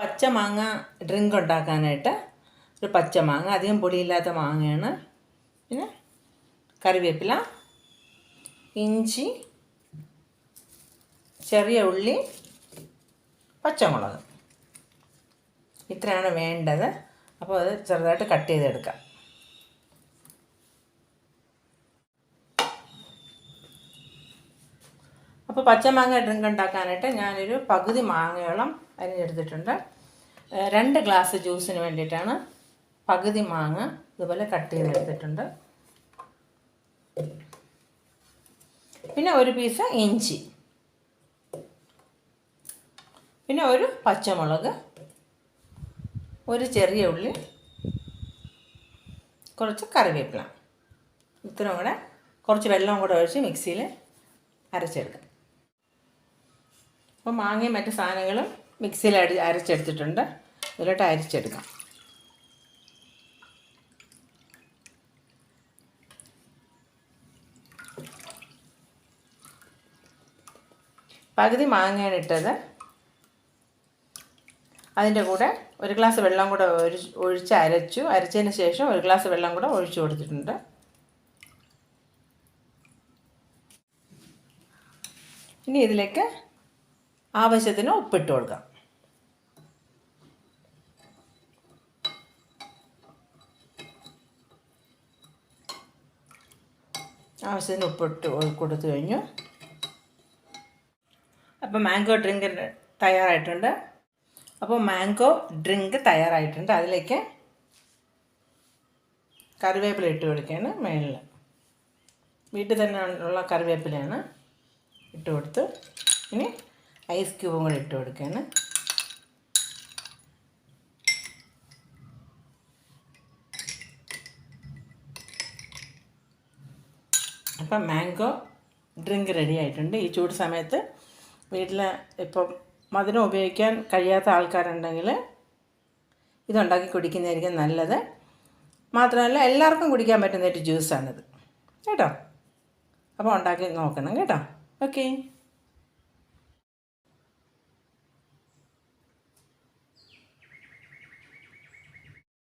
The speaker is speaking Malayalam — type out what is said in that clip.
പച്ചമാങ്ങ ഡ്രിങ്ക് ഉണ്ടാക്കാനായിട്ട് ഒരു പച്ചമാങ്ങ അധികം പൊടിയില്ലാത്ത മാങ്ങയാണ്. പിന്നെ കറിവേപ്പില ഇഞ്ചി ചെറിയ ഉള്ളി പച്ചമുളക്. ഇത്രയാണ് വേണ്ടത്. അപ്പോൾ അത് ചെറുതായിട്ട് കട്ട് ചെയ്തെടുക്കാം. അപ്പോൾ പച്ചമാങ്ങ ഡ്രിങ്ക് ഉണ്ടാക്കാനായിട്ട് ഞാനൊരു പകുതി മാങ്ങയോളം അരിഞ്ഞെടുത്തിട്ടുണ്ട്. രണ്ട് ഗ്ലാസ് ജ്യൂസിന് വേണ്ടിയിട്ടാണ് പകുതി മാങ്ങ ഇതുപോലെ കട്ട് ചെയ്തെടുത്തിട്ടുണ്ട്. പിന്നെ ഒരു പീസ് ഇഞ്ചി. പിന്നെ ഒരു പച്ചമുളക്. ഒരു ചെറിയ ഉള്ളി. കുറച്ച് കറിവേപ്പില. ഇത്രയും കൂടെ കുറച്ച് വെള്ളം കൂടെ ഒഴിച്ച് മിക്സിയിൽ അരച്ചെടുക്കാം. അപ്പോൾ മാങ്ങയും മറ്റു സാധനങ്ങളും മിക്സിയിൽ അടി അരച്ചെടുത്തിട്ടുണ്ട്. ഇതിലോട്ട് അരിച്ചെടുക്കാം. പകുതി മാങ്ങയാണ് ഇട്ടത്. അതിന്റെ കൂടെ ഒരു ഗ്ലാസ് വെള്ളം കൂടെ ഒഴിച്ച് അരച്ചു. അരച്ചതിന് ശേഷം ഒരു ഗ്ലാസ് വെള്ളം കൂടെ ഒഴിച്ചു കൊടുത്തിട്ടുണ്ട്. ഇനി ഇതിലേക്ക് ആവശ്യത്തിന് ഉപ്പിട്ട് കൊടുക്കാം. ആവശ്യത്തിന് ഉപ്പിട്ട് കൊടുത്തു കഴിഞ്ഞു. അപ്പോൾ മാംഗോ ഡ്രിങ്ക് തയ്യാറായിട്ടുണ്ട്. അപ്പോൾ മാംഗോ ഡ്രിങ്ക് തയ്യാറായിട്ടുണ്ട്. അതിലേക്ക് കറിവേപ്പില ഇട്ട് കൊടുക്കുകയാണ് മേളിൽ വീട്ടിൽ തന്നെ ഉള്ള കറിവേപ്പിലയാണ് ഇട്ട് കൊടുത്ത്. ഇനി ഐസ് ക്യൂബും കൂടെ ഇട്ട് കൊടുക്കുകയാണ്. അപ്പം മാംഗോ ഡ്രിങ്ക് റെഡി ആയിട്ടുണ്ട്. ഈ ചൂട് സമയത്ത് വീട്ടിൽ ഇപ്പം മധുരം ഉപയോഗിക്കാൻ കഴിയാത്ത ആൾക്കാരുണ്ടെങ്കിൽ ഇതുണ്ടാക്കി കുടിക്കുന്നതായിരിക്കും നല്ലത്. മാത്രമല്ല എല്ലാവർക്കും കുടിക്കാൻ പറ്റുന്ന ഒരു ജ്യൂസാണിത് കേട്ടോ? അപ്പോൾ ഉണ്ടാക്കി നോക്കണം. കേട്ടോ? ഓക്കേ